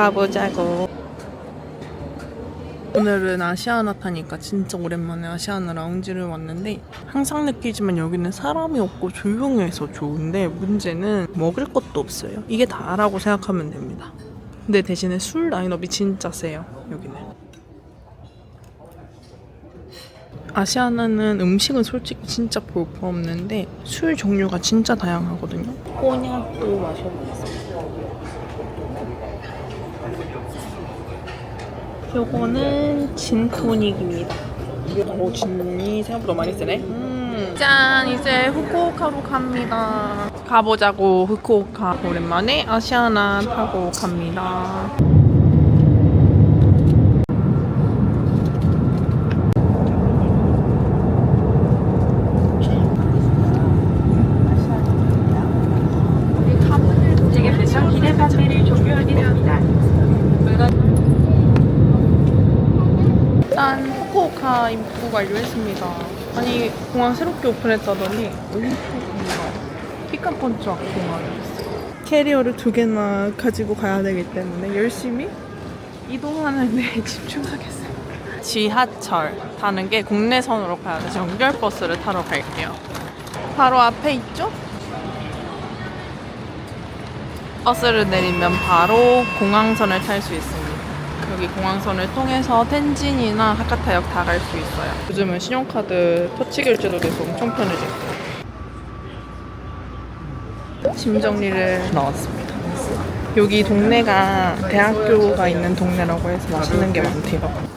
가보자고. 오늘은 아시아나 타니까 진짜 오랜만에 아시아나 라운지를 왔는데 항상 느끼지만 여기는 사람이 없고 조용해서 좋은데 문제는 먹을 것도 없어요. 이게 다라고 생각하면 됩니다. 근데 대신에 술 라인업이 진짜 세요. 여기는. 아시아나는 음식은 솔직히 진짜 볼 거 없는데 술 종류가 진짜 다양하거든요. 꼬냑도 마셔보겠습니다. 요거는 진토닉입니다. 오, 진이 생각보다 많이 쓰네. 음. 짠, 이제 후쿠오카로 갑니다. 가보자고, 후쿠오카. 오랜만에 아시아나 타고 갑니다. 지금부터 기내 판매를 종료하겠습니다. 짠, 후쿠오카 입국 완료했습니다. 아니, 공항 새롭게 오픈했다더니 엄청입니다. 피카펀치와 공항이었어요. 캐리어를 두 개나 가지고 가야 되기 때문에 열심히 이동하는 데 집중하겠어요. 지하철 타는 게 국내선으로 가야 돼서 연결버스를 타러 갈게요. 바로 앞에 있죠? 버스를 내리면 바로 공항선을 탈 수 있습니다. 여기 공항선을 통해서 텐진이나 하카타역 다 갈 수 있어요. 요즘은 신용카드 터치 결제도 돼서 엄청 편해졌어요. 짐 정리를 나왔습니다. 여기 동네가 대학교가 있는 동네라고 해서 맛있는 게 많대요.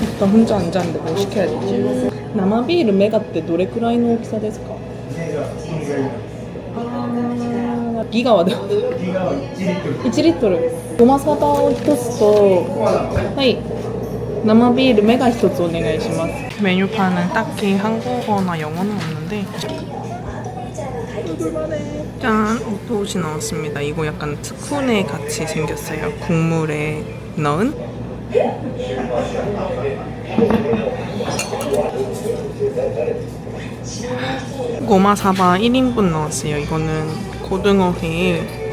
일단 혼자 앉았는데 뭐 시켜야 되지? 生ビールメガってどれくらいの大きさですかあーギガはでも1リットル ごまサバを1つとはい生ビールメガ1つお願いしますメ뉴판은 딱히 한국어나 영어는 없는데 짠! 오토옷이 나왔습니다 이거 약간 특훈에 같이 생겼어요 국물에 넣은 고마사바 1인분 나왔어요. 이거는 고등어회에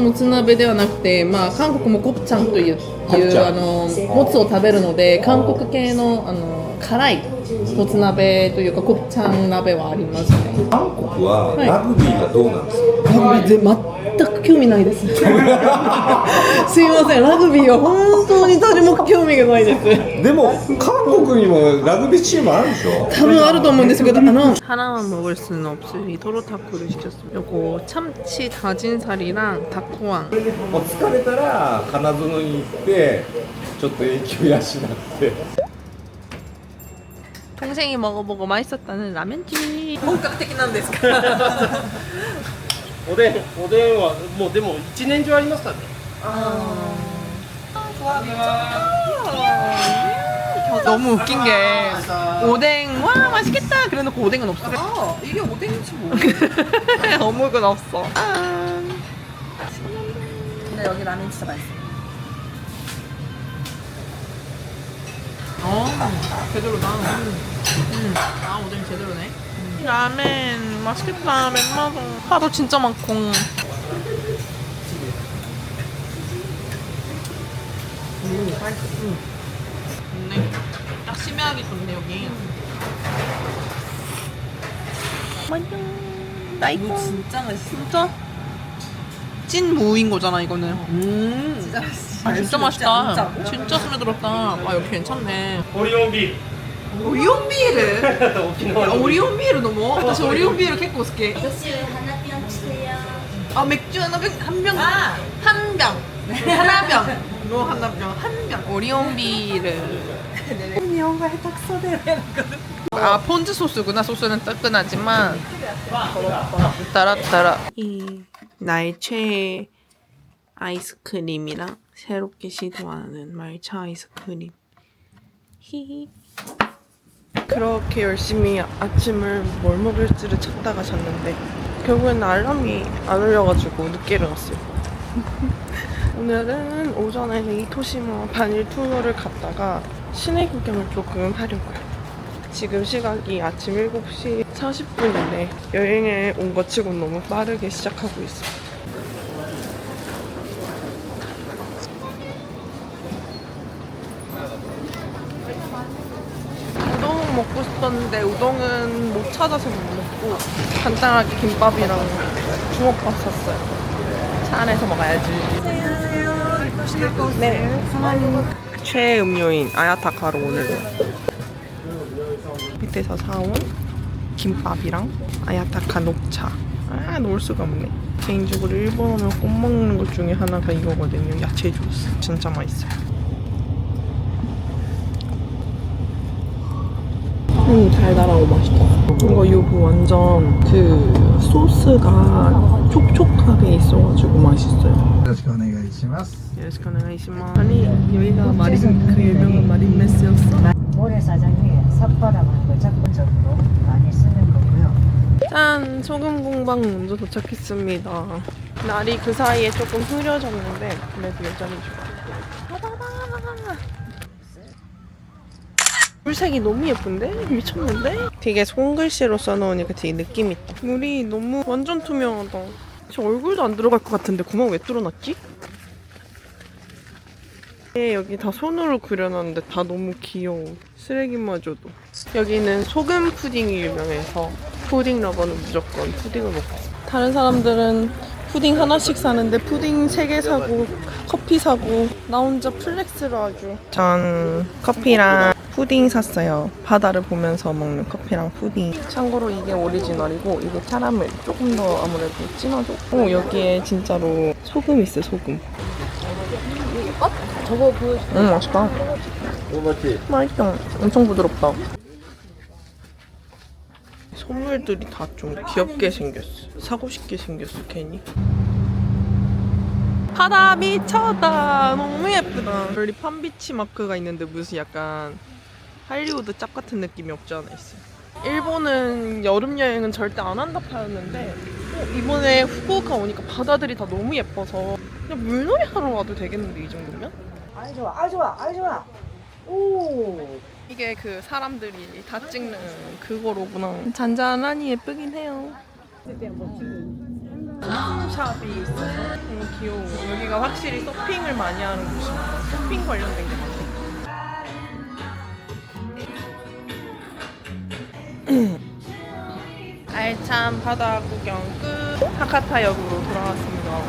もつ鍋ではなくて、まあ、韓国もコプチャンといういうあのもつを食べるので韓国系のあの辛いもつ鍋というかコプチャン鍋はありますね。韓国ははい。ラグビーがどうなんですか、ラグビー全く興味ないですすいませんラグビーは本当に誰も興味がないですでも韓国にもラグビーチームあるでしょ多分あると思うんですけど、あの하나만 먹을 수는 없으니 토로타쿠를 시켰습니다. 요거 참치 다진 살이랑 닭고왕. もう疲れたら金園に行ってちょっと永久養って。 동생이 먹어보고 맛있었다는 라면집. 본격적인 한ですか? おでんおでんはもうでも一年中ありますからね 너무 웃긴 게 오뎅 와 맛있겠다 그래놓고 오뎅은 없어. 아 이게 오뎅이지 뭐. 어묵은 없어. 아. 근데 여기 라면 진짜 맛있어. 어 제대로다. 음. 아 오뎅 제대로네. 라멘 맛있겠다 맨맛은 파도 진짜 많고. 음, 맛있어. 좋네. 딱 심해하기 좋네 여기. 맛있어. 나이거 진짜 맛있어. 진짜 찐 무인 거잖아 이거는. 음. 진짜 맛있어. 아, 진짜 맛있다. 진짜. 스며들었다. 아 여기 괜찮네. オリオンビール 오리온 비ール? 沖縄の 오리온 비ール 너무? 私 오리온 비ール 結構好き. 도시 하나 병 주세요. 아 맥주 하나 병, 한 병, 아. 한 병, 하나 병, 뭐 하나 병, 한 병. 오리온 비를. 日本語下手くそで。 아 폰즈 소스구나. 소스는 뜨끈하지만. 따라따라. 이 나의 최애 아이스크림이랑 새롭게 시도하는 말차 아이스크림. 히히. 그렇게 열심히 아침을 뭘 먹을지를 찾다가 잤는데 결국엔 알람이 안 울려가지고 늦게 일어났어요. 오늘은 오전에 이토시마 반일 투어를 갔다가 시내 구경을 조금 하려고요. 지금 시각이 아침 7시 40분인데 여행에 온 것 치곤 너무 빠르게 시작하고 있어요. 우동 먹고 싶었는데 우동은 못 찾아서 못 먹고 간단하게 김밥이랑 붕어빵 샀어요. 차 안에서 먹어야지. 네. 최애 음료인 아야타카로 오늘 밑에서 사온 김밥이랑 아야타카 녹차. 아 놓을 수가 없네. 개인적으로 일본 오면 꼭 먹는 것 중에 하나가 이거거든요. 야채 주스. 진짜 맛있어요. 음, 달달하고 맛있다. 이거 유부 완전 그 소스가 촉촉하게 있어가지고 맛있어요. 예스 가능하시마. 아니 여기가 음. 마린 그 유명한 마린 메스였어. 모래사장이 삿바람하고 작품적으로 많이 쓰는 거고요. 짠! 소금 공방 먼저 도착했습니다. 날이 그 사이에 조금 흐려졌는데 그래도 여전히 좋아. 물색이 너무 예쁜데? 미쳤는데? 되게 손글씨로 써놓으니까 되게 느낌 있다. 물이 너무 완전 투명하다. 저 얼굴도 안 들어갈 것 같은데 구멍 왜 뚫어놨지? 네, 여기 다 손으로 그려놨는데 다 너무 귀여워. 쓰레기마저도. 여기는 소금 푸딩이 유명해서 푸딩 러버는 무조건 푸딩을 먹고. 다른 사람들은 푸딩 하나씩 사는데 푸딩 세 개 사고 커피 사고 나 혼자 플렉스로 아주. 전 커피랑 푸딩 샀어요. 바다를 보면서 먹는 커피랑 푸딩. 참고로 이게 오리지널이고 이게 캐러멜 조금 더 아무래도 진하죠. 어 여기에 진짜로 소금 있어 소금. 저거 보여줘. 음 맛있다. 맛있다. 엄청 부드럽다. 선물들이 다 좀 귀엽게 생겼어. 사고 싶게 생겼어 괜히. 바다 미쳤다. 너무 예쁘다. 여기 판비치 마크가 있는데 무슨 약간 할리우드 짭 같은 느낌이 없지 않아 있어. 일본은 여름 여행은 절대 안 한다 파였는데 어, 이번에 후쿠오카 오니까 바다들이 다 너무 예뻐서 그냥 물놀이 하러 와도 되겠는데 이 정도면? 아이 좋아, 아이 좋아, 아이 좋아. 오. 이게 그 사람들이 다 찍는 그거로구나. 잔잔하니 예쁘긴 해요. 샵이 있어서 너무 귀여워. 여기가 확실히 서핑을 많이 하는 곳이야. 서핑 관련된 게 많아. 알찬 바다 구경 끝. 하카타역으로 돌아왔습니다.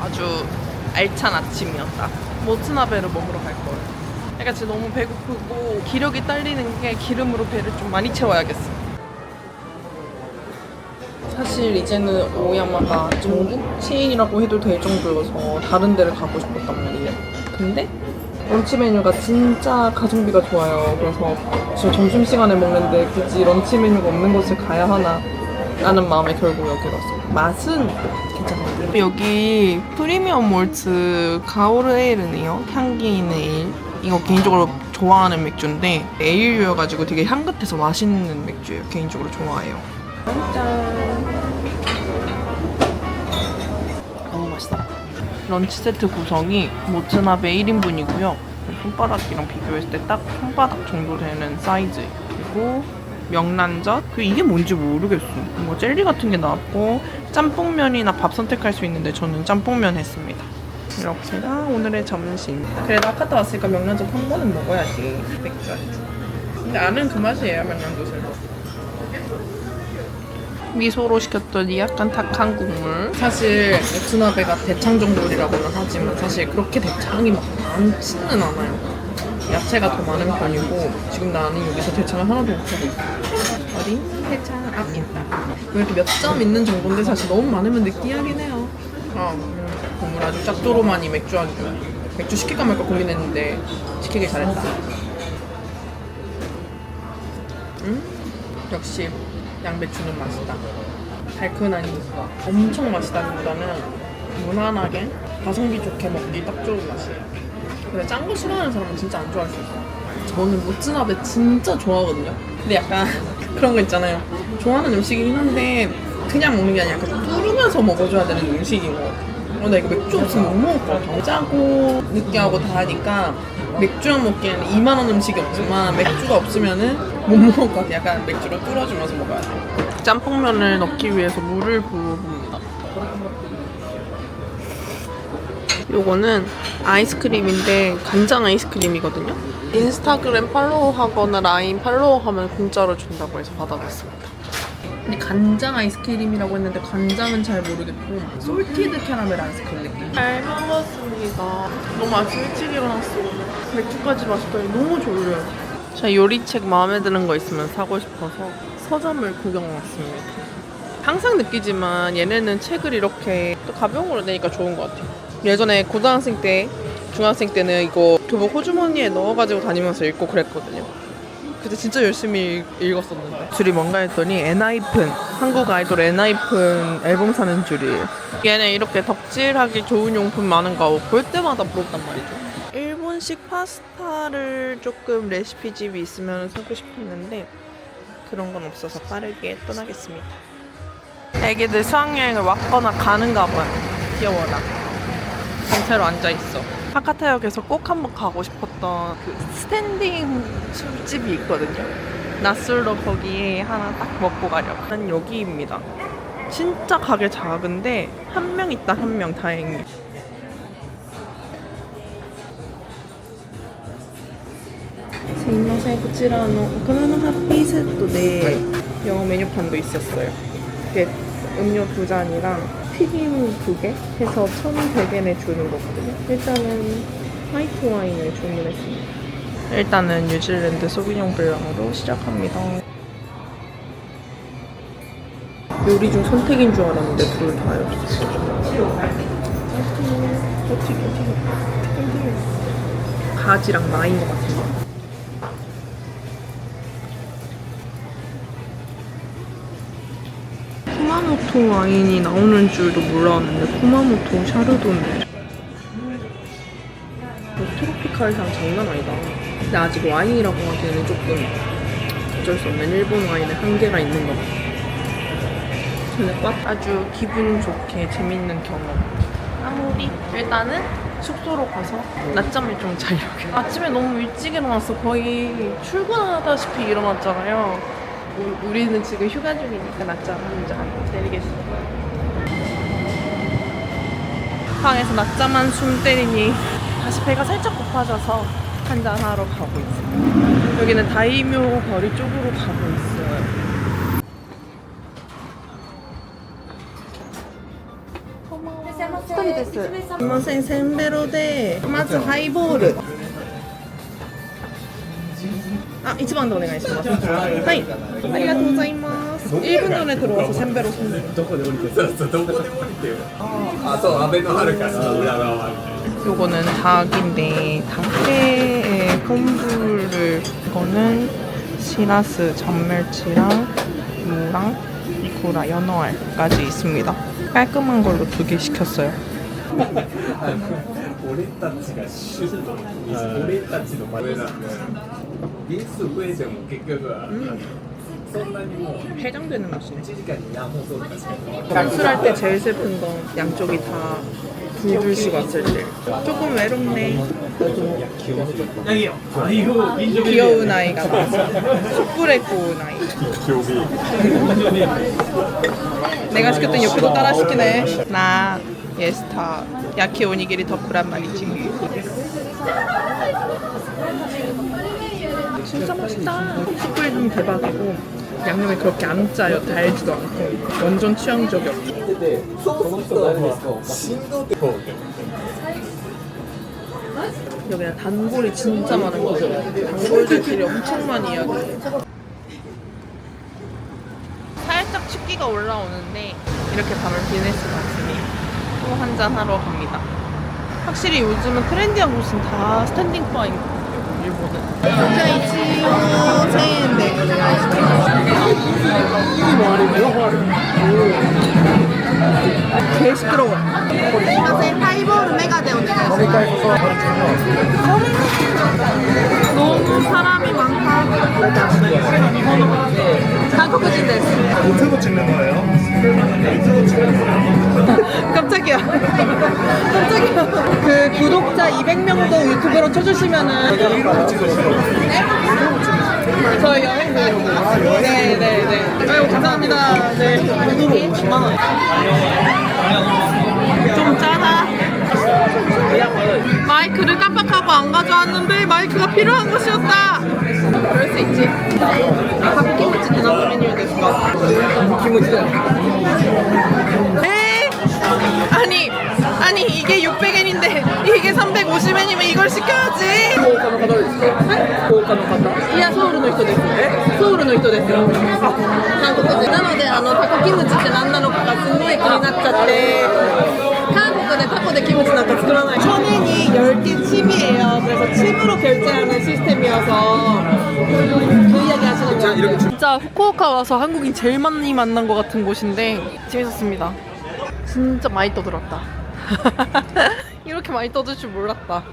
아주 알찬 아침이었다. 모츠나베를 먹으러 갈 거예요. 그러니까 진짜 너무 배고프고 기력이 딸리는 게 기름으로 배를 좀 많이 채워야겠어. 사실 이제는 오야마가 정도? 체인이라고 해도 될 정도여서 다른 데를 가고 싶었단 말이에요. 근데 런치 메뉴가 진짜 가성비가 좋아요. 그래서 지금 점심시간에 먹는데 굳이 런치 메뉴가 없는 곳을 가야 하나 라는 마음에 결국 여기로 왔어요. 맛은 괜찮아요. 여기 프리미엄 몰트 가오르 에일이네요. 향기 있는 에일. 이거 개인적으로 좋아하는 맥주인데 에일류여가지고 되게 향긋해서 맛있는 맥주예요. 개인적으로 좋아해요. 짠. 런치 세트 구성이 모츠나베 1인분이고요. 손바닥이랑 비교했을 때 딱 손바닥 정도 되는 사이즈. 그리고 명란젓. 그 이게 뭔지 모르겠어. 뭐 젤리 같은 게 나왔고 짬뽕면이나 밥 선택할 수 있는데 저는 짬뽕면 했습니다. 이렇게가 오늘의 점심. 그래도 아까 왔으니까 명란젓 한 번은 먹어야지. 맥주 안주. 근데 아는 그 맛이에요 명란젓을. 미소로 시켰더니 약간 탁한 국물. 사실 모츠나베가 대창전골이라고는 하지만 사실 그렇게 대창이 막 많지는 않아요. 야채가 더 많은 편이고 지금 나는 여기서 대창을 하나도 못 하고 있어. 어디? 대창 아 있다. 이렇게 몇 점 있는 정도인데 사실 너무 많으면 느끼하긴 해요. 아 음, 국물 아주 짭조름하니 맥주 안주. 맥주 시킬까 말까 고민했는데 시키길 잘했다. 음 역시 양배추는 맛있다. 달큰하니 엄청 맛있다기보다는 무난하게 가성비 좋게 먹기 딱 좋은 맛이에요. 근데 짠 거 싫어하는 사람은 진짜 안 좋아할 수 있어요. 저는 모츠나베 진짜 좋아하거든요. 근데 약간 그런 거 있잖아요. 좋아하는 음식이긴 한데 그냥 먹는 게 아니라 약간 뚫으면서 먹어줘야 되는 음식인 것 같아요. 어, 나 이거 맥주 없으면 못 먹을 것 같아. 짜고 느끼하고 다 하니까 맥주랑 먹기에는 2만 원 음식이 없지만 맥주가 없으면은 못 같아. 약간 맥주로 뚫어주면서 먹어야 돼. 짬뽕면을 넣기 위해서 물을 부어봅니다. 요거는 아이스크림인데 간장 아이스크림이거든요. 인스타그램 팔로우하거나 라인 팔로우하면 공짜로 준다고 해서 받아봤습니다. 근데 간장 아이스크림이라고 했는데 간장은 잘 모르겠고 솔티드 캐러멜 아이스크림 느낌. 잘 먹었습니다. 너무 아침 일찍 일어났어. 맥주까지 마셨더니 너무 졸려요. 제가 요리책 마음에 드는 거 있으면 사고 싶어서 서점을 구경 왔습니다. 항상 느끼지만 얘네는 책을 이렇게 또 가벼운 걸로 내니까 좋은 것 같아요. 예전에 고등학생 때, 중학생 때는 이거 교복 호주머니에 넣어가지고 다니면서 읽고 그랬거든요. 그때 진짜 열심히 읽었었는데. 줄이 뭔가 했더니 엔하이픈, 한국 아이돌 엔하이픈 앨범 사는 줄이에요. 얘네 이렇게 덕질하기 좋은 용품 많은가 볼 때마다 부럽단 말이죠. 일본식 파스타를 조금 레시피집이 있으면 사고 싶었는데 그런 건 없어서 빠르게 떠나겠습니다. 애기들 수학여행을 왔거나 가는가 봐요. 귀여워라. 단체로 앉아있어. 하카타역에서 꼭 한번 가고 싶었던 그 스탠딩 술집이 있거든요. 낮술로 거기에 하나 딱 먹고 가려고. 난 여기입니다. 진짜 가게 작은데 한 명 있다 한 명 다행히. すいません、こちらあの大人のハッピーセットで영어 메뉴판도 있었어요. 이게 음료 두 잔이랑 튀김 두 개 해서 1,100엔에 주는 거거든요. 일단은 화이트 와인을 주문했습니다. 일단은 뉴질랜드 소비뇽 블랑으로 시작합니다. 요리 중 선택인 줄 알았는데 둘 다였어. 어, 튀김, 튀김. 튀김, 튀김. 가지랑 마인 것 같은데. 쿠마모토 와인이 나오는 줄도 몰랐는데 쿠마모토 샤르도네. 뭐 트로피칼 향 장난 아니다. 근데 아직 와인이라고 하기에는 조금 어쩔 수 없는 일본 와인의 한계가 있는 것 같아. 근데 꽉 아주 기분 좋게 재밌는 경험. 아무리 일단은 숙소로 가서 낮잠을 좀 자려고 아침에 너무 일찍 일어났어 거의 출근하다시피 일어났잖아요 우- 우리는 지금 휴가 중이니까 낮잠 한잔 때리겠습니다. 방에서 낮잠 한 숨 때리니 다시 배가 살짝 고파져서 한잔 하러 가고 있어요. 여기는 다이묘 거리 쪽으로 가고 있어요. 一人です。すいません、せんべろで、まずハイボール。 あ、一番でお願いします。はい、ありがとうございます。1分전에 들어와서せんべろ送る。どこで降りてそうそうどこでも降りてよあそうアベノハルカの裏側みたいな 요거는 닭인데 닭회에 콤부를 이거는 시라스 전멸치랑 무랑 이쿠라 연어알까지 있습니다. 깔끔한 걸로 두 개 시켰어요. 俺たちがシュッと俺たちの場でなんで 点数増えても結局は、そんなにもう 해장되는 맛이네. 1時間に何本そうかしか 수술할 때 제일 슬픈 건 양쪽이 다 둘둘씩 왔을 때 조금 외롭네. 귀여운 아이가 나왔어. 숯불에 구운 아이. 내가 시켰던 옆에도 따라 시키네. 나 예스타 야키 오니기리 덕후란 말이지. 진짜 맛있다. 숯불 좀 대박이고 양념이 그렇게 안 짜요. 달지도 않고 완전 취향적이었어. その人誰ですか振動ってこう 여기는 단골이 진짜 많은 거죠. 단골들끼리 엄청 많이 이야기해요. 살짝 춥기가 올라오는데 이렇게 밤을 지낼 수가 없으니 또 한잔 하러 갑니다. 확실히 요즘은 트렌디한 곳은 다 스탠딩 바인 것 같아요. 자이치요 세인데. 개 시끄러워. 너무 사람이 많다. 한국인 됐어. 유튜브 찍는 거예요? 깜짝이야. 깜짝이야. 그 구독자 200명도 유튜브로 쳐주시면은 저희 여행 브이로그. 네, 네, 네. 아유, 감사합니다. 네. 구독 10만 원. 좀 짜다. 마이크를 깜빡하고 안 가져왔는데 마이크가 필요한 것이었다. 그럴 수 있지. 아까 키무치 대나무 메뉴 됐어. 키무치 에? 아니, 아니 이게 600엔인데 이게 350엔이면 이걸 시켜야지. いや、ソウルの人です。ソウルの人です。韓国人。なので、あの、タコキムチって何なのかがすごい気になっちゃって、韓国 でタコでキムチなんか作らない。처음에는10개 칩이에요. 그래서 칩으로 결제하는 시스템이어서 그 이야기 하시는 거예요. 진짜 후쿠오카 와서 한국인 제일 많이 만난 것 같은 곳인데 재밌었습니다. 진짜 많이 떠들었다. 이렇게 많이 떠들 줄 몰랐다.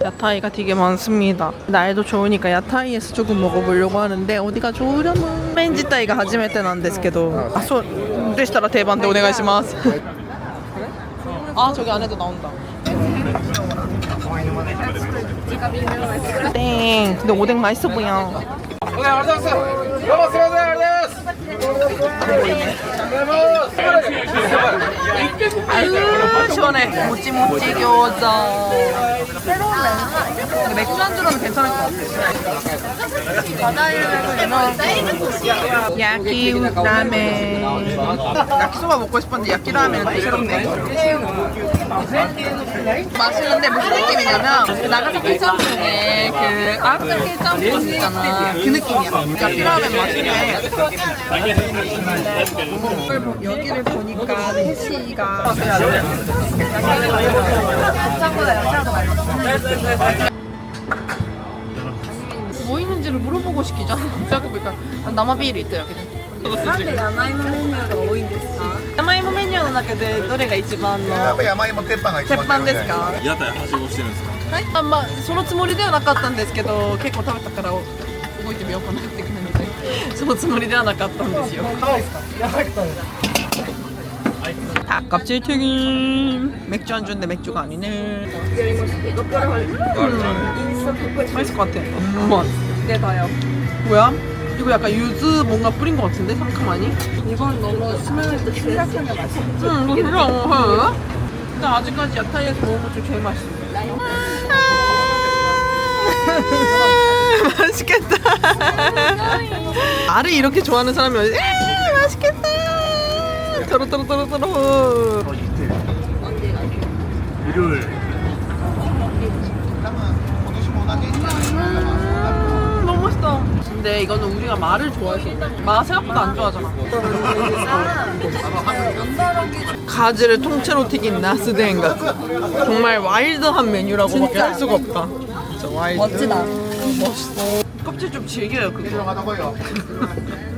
야타이가 되게 많습니다. 날도 좋으니까 야타이에서 조금 먹어보려고 하는데 어디가 좋으려나? 맨自体が初めてなんですけど. 아, 소, でしたら定番でお願いします. 아, 저기 안에도 나온다. 땡. 근데 오뎅 맛있어 보여. 아유 시원해 모찌모찌餃子근데 맥주 안주로는 괜찮을 것 같아. 야키 라멘 야키소바 먹고 싶었는데 야키 라멘은 또 새롭네. 맛있는데 무슨 느낌이냐면 그 나가사키 짬뽕에 그 아사키 짬뽕 있잖아. 그 느낌이야. 야키 라멘 맛있네 여기를 보니까 혜시가 뭐 있는지를 물어보고 시키잖아. 생각해보니까 남아 비일이 있다 여기는. なんで山芋メニューが多いんですか山芋メニューの中でどれが一番のやっぱり山芋鉄板が一鉄番板ですか屋台はしごしてるんですかはいあまあそのつもりではなかったんですけど結構食べたから動いてみようかなって感じでそのつもりではなかったんですよ 닭껍질 튀김 맥주 안주인데 맥주가 아니네 음, 맛있을 것 같아 음, 네 봐요 뭐야? 이거 약간 유즈 뭔가 뿌린 것 같은데 상큼하니? 이건 너무 스멜할 때 시작하면 맛있어 응, 이거 그래. 어. 근데 아직까지 야타이에서 먹은 것 중에 제일 맛있어. 맛있겠다. 알을 이렇게 좋아하는 사람이 어디? 에 맛있겠다. 또로또로또로또로. 음, 너무 맛있다. 근데 이거는 우리가 말을 좋아해서 마 생각보다 안 좋아하잖아. 가지를 통째로 튀긴 나스덴 같은 정말 와일드한 메뉴라고밖에 할 수가 없다. 진짜 와일드. 멋지다. 멋있어. 껍질 좀 질겨요 그거.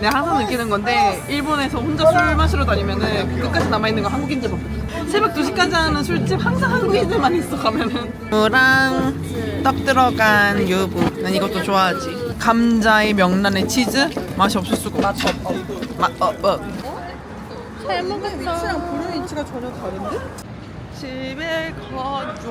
내가 항상 느끼는 건데 일본에서 혼자 술 마시러 다니면은 끝까지 남아 있는 거 한국인들만 봐. 새벽 2시까지 하는 술집 항상 한국인들만 있어 가면은. 무랑 떡 들어간 유부. 난 이것도 좋아하지. 감자에 명란에 치즈? 맛이 없을 수가 없지 맛 어, 어. 잘 먹었다. 위치랑 보는 위치가 전혀 다른데? 집에 가자